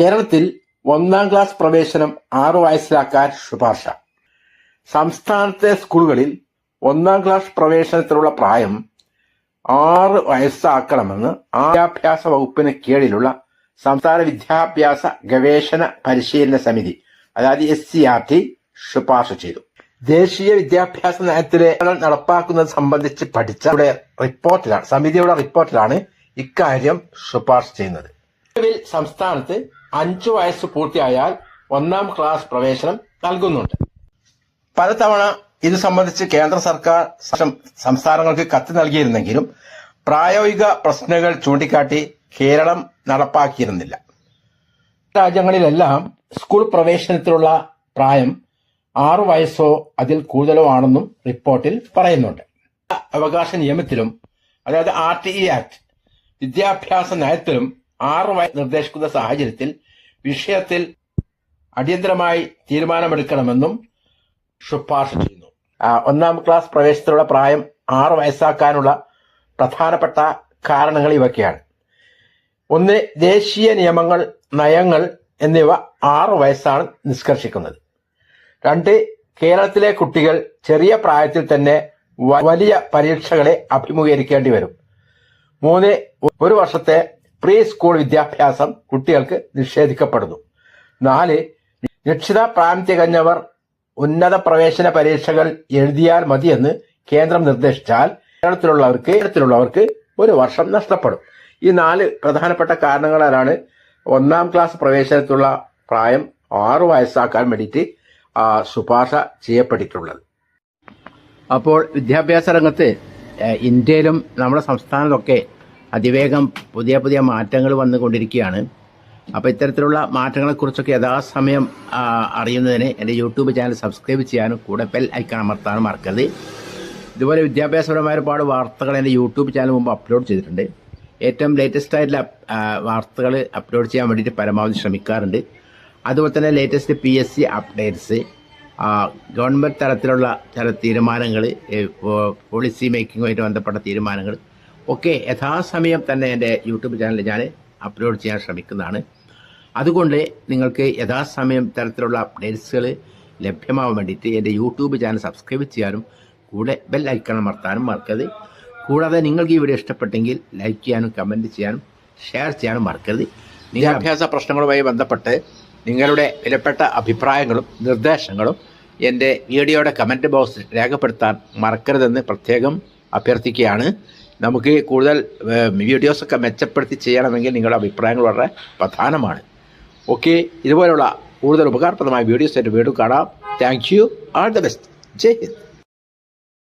കേരളത്തിൽ ഒന്നാം ക്ലാസ് പ്രവേശനം ആറു വയസ്സിലാക്കാൻ ശുപാർശ. സംസ്ഥാനത്തെ സ്കൂളുകളിൽ ഒന്നാം ക്ലാസ് പ്രവേശനത്തിനുള്ള പ്രായം ആറ് വയസ്സാക്കണമെന്ന് വിദ്യാഭ്യാസ വകുപ്പിന് കീഴിലുള്ള സംസ്ഥാന വിദ്യാഭ്യാസ ഗവേഷണ പരിശീലന സമിതി അതായത് എസ് സി ആർ ടി ശുപാർശ ചെയ്തു. ദേശീയ വിദ്യാഭ്യാസ നയത്തിലെ നടപ്പാക്കുന്നത് സംബന്ധിച്ച് പഠിച്ച റിപ്പോർട്ടിലാണ് സമിതിയുടെ റിപ്പോർട്ടിലാണ് ഇക്കാര്യം ശുപാർശ ചെയ്യുന്നത്. സംസ്ഥാനത്ത് അഞ്ചു വയസ്സ് പൂർത്തിയായാൽ ഒന്നാം ക്ലാസ് പ്രവേശനം നൽകുന്നുണ്ട്. പലതവണ ഇത് സംബന്ധിച്ച് കേന്ദ്ര സർക്കാർ സംസ്ഥാനങ്ങൾക്ക് കത്ത് നൽകിയിരുന്നെങ്കിലും പ്രായോഗിക പ്രശ്നങ്ങൾ ചൂണ്ടിക്കാട്ടി കേരളം നടപ്പാക്കിയിരുന്നില്ല. രാജ്യങ്ങളിലെല്ലാം സ്കൂൾ പ്രവേശനത്തിലുള്ള പ്രായം ആറു വയസ്സോ അതിൽ കൂടുതലോ ആണെന്നും റിപ്പോർട്ടിൽ പറയുന്നുണ്ട്. അവകാശ നിയമത്തിലും അതായത് ആർ ടി ഇ ആക്ട് വിദ്യാഭ്യാസ നയത്തിലും ആറു വയസ്സ് നിർദ്ദേശിക്കുന്ന സാഹചര്യത്തിൽ വിഷയത്തിൽ അടിയന്തരമായി തീരുമാനമെടുക്കണമെന്നും ശുപാർശ ചെയ്യുന്നു. ഒന്നാം ക്ലാസ് പ്രവേശനത്തിലുള്ള പ്രായം ആറ് വയസ്സാക്കാനുള്ള പ്രധാനപ്പെട്ട കാരണങ്ങൾ ഇവയ്ക്കാണ്. ഒന്ന് ദേശീയ നിയമങ്ങൾ നയങ്ങൾ എന്നിവ ആറു വയസ്സാണ് നിഷ്കർഷിക്കുന്നത്. രണ്ട് കേരളത്തിലെ കുട്ടികൾ ചെറിയ പ്രായത്തിൽ തന്നെ വലിയ പരീക്ഷകളെ അഭിമുഖീകരിക്കേണ്ടി വരും. മൂന്ന് ഒരു വർഷത്തെ പ്രീ സ്കൂൾ വിദ്യാഭ്യാസം കുട്ടികൾക്ക് നിഷേധിക്കപ്പെടുന്നു. നാല് നിശ്ചിത പ്രാന്തി കഴിഞ്ഞവർ ഉന്നത പ്രവേശന പരീക്ഷകൾ എഴുതിയാൽ മതിയെന്ന് കേന്ദ്രം നിർദ്ദേശിച്ചാൽ കേരളത്തിലുള്ളവർക്ക് കേരളത്തിലുള്ളവർക്ക് ഒരു വർഷം നഷ്ടപ്പെടും. ഈ നാല് പ്രധാനപ്പെട്ട കാരണങ്ങളാലാണ് ഒന്നാം ക്ലാസ് പ്രവേശനത്തിലുള്ള പ്രായം ആറു വയസ്സാക്കാൻ വേണ്ടിയിട്ട് ശുപാർശ ചെയ്യപ്പെട്ടിട്ടുള്ളത്. അപ്പോൾ വിദ്യാഭ്യാസ രംഗത്ത് ഇന്ത്യയിലും നമ്മുടെ സംസ്ഥാനത്തൊക്കെ അതിവേഗം പുതിയ പുതിയ മാറ്റങ്ങൾ വന്നുകൊണ്ടിരിക്കുകയാണ്. അപ്പോൾ ഇത്തരത്തിലുള്ള മാറ്റങ്ങളെക്കുറിച്ചൊക്കെ യഥാസമയം അറിയുന്നതിന് എന്റെ യൂട്യൂബ് ചാനൽ സബ്സ്ക്രൈബ് ചെയ്യാനും കൂടെ ബെൽ ഐക്കൺ അമർത്താനും മറക്കരുത്. ഇതുപോലെ വിദ്യാഭ്യാസപരമായ ഒരുപാട് വാർത്തകൾ എന്റെ യൂട്യൂബ് ചാനൽ മുമ്പ് അപ്ലോഡ് ചെയ്തിട്ടുണ്ട്. ഏറ്റവും ലേറ്റസ്റ്റ് ആയിട്ടുള്ള വാർത്തകൾ അപ്ലോഡ് ചെയ്യാൻ വേണ്ടിയിട്ട് പരമാവധി ശ്രമിക്കാറുണ്ട്. അതുപോലെ തന്നെ latest P S C updates government തലത്തിലുള്ള ചില തീരുമാനങ്ങൾ പോളിസി മേക്കിങ്ങുമായിട്ട് ബന്ധപ്പെട്ട തീരുമാനങ്ങൾ ഒക്കെ യഥാസമയം തന്നെ എന്റെ യൂട്യൂബ് ചാനലിൽ ഞാൻ അപ്ലോഡ് ചെയ്യാൻ ശ്രമിക്കുന്നതാണ്. അതുകൊണ്ട് നിങ്ങൾക്ക് യഥാസമയം തരത്തിലുള്ള അപ്ഡേറ്റ്സുകൾ ലഭ്യമാവാൻ വേണ്ടിയിട്ട് എന്റെ യൂട്യൂബ് ചാനൽ സബ്സ്ക്രൈബ് ചെയ്യാനും കൂടെ ബെൽ ഐക്കൺ അമർത്താനും മറക്കരുത്. കൂടാതെ നിങ്ങൾക്ക് ഈ വീഡിയോ ഇഷ്ടപ്പെട്ടെങ്കിൽ ലൈക്ക് ചെയ്യാനും കമന്റ് ചെയ്യാനും ഷെയർ ചെയ്യാനും മറക്കരുത്. വിദ്യാഭ്യാസ പ്രശ്നങ്ങളുമായി ബന്ധപ്പെട്ട് നിങ്ങളുടെ വിലപ്പെട്ട അഭിപ്രായങ്ങളും നിർദ്ദേശങ്ങളും എന്റെ വീഡിയോയുടെ കമന്റ് ബോക്സിൽ രേഖപ്പെടുത്താൻ മറക്കരുതെന്ന് പ്രത്യേകം അഭ്യർത്ഥിക്കുകയാണ്. നമുക്ക് കൂടുതൽ വീഡിയോസൊക്കെ മെച്ചപ്പെടുത്തി ചെയ്യണമെങ്കിൽ നിങ്ങളുടെ അഭിപ്രായങ്ങൾ വളരെ പ്രധാനമാണ്. ഓക്കെ ഇതുപോലുള്ള കൂടുതൽ ഉപകാരപ്രദമായ വീഡിയോസ് എന്റെ വീണ്ടും കാണാം. Thank you all the best Jai Hind.